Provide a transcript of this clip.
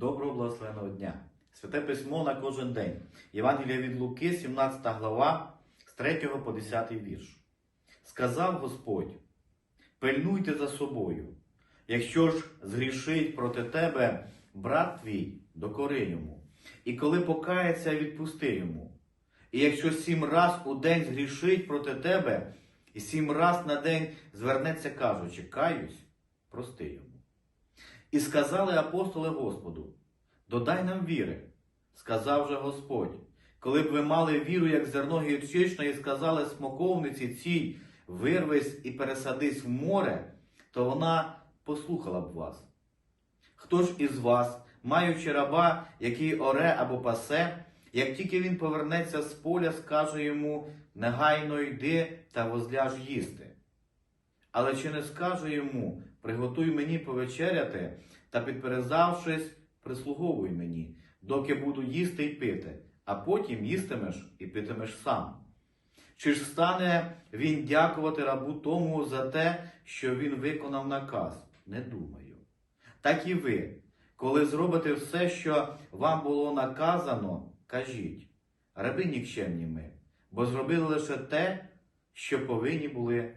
Доброго благословеного дня! Святе письмо на кожен день. Євангелія від Луки, 17 глава, з 3 по 10 вірш. Сказав Господь: пильнуйте за собою. Якщо ж згрішить проти тебе брат твій, докори йому, і коли покається, відпусти йому. І якщо сім раз у день згрішить проти тебе, і сім раз на день звернеться, кажучи, каюсь, прости йому. І сказали апостоли Господу: Додай нам віри, сказав же Господь, коли б ви мали віру, як зерно гірчичне, і сказали смоковниці цій, вирвись і пересадись в море, то вона послухала б вас. Хто ж із вас, маючи раба, який оре або пасе, як тільки він повернеться з поля, скаже йому негайно йди та возляж їсти. Але чи не скаже йому приготуй мені повечеряти та підперезавшись, прислуговуй мені, доки буду їсти й пити, а потім їстимеш і питимеш сам. Чи ж стане він дякувати рабу тому за те, що він виконав наказ? Не думаю. Так і ви, коли зробите все, що вам було наказано, кажіть, раби нікчемні ми, бо зробили лише те, що повинні були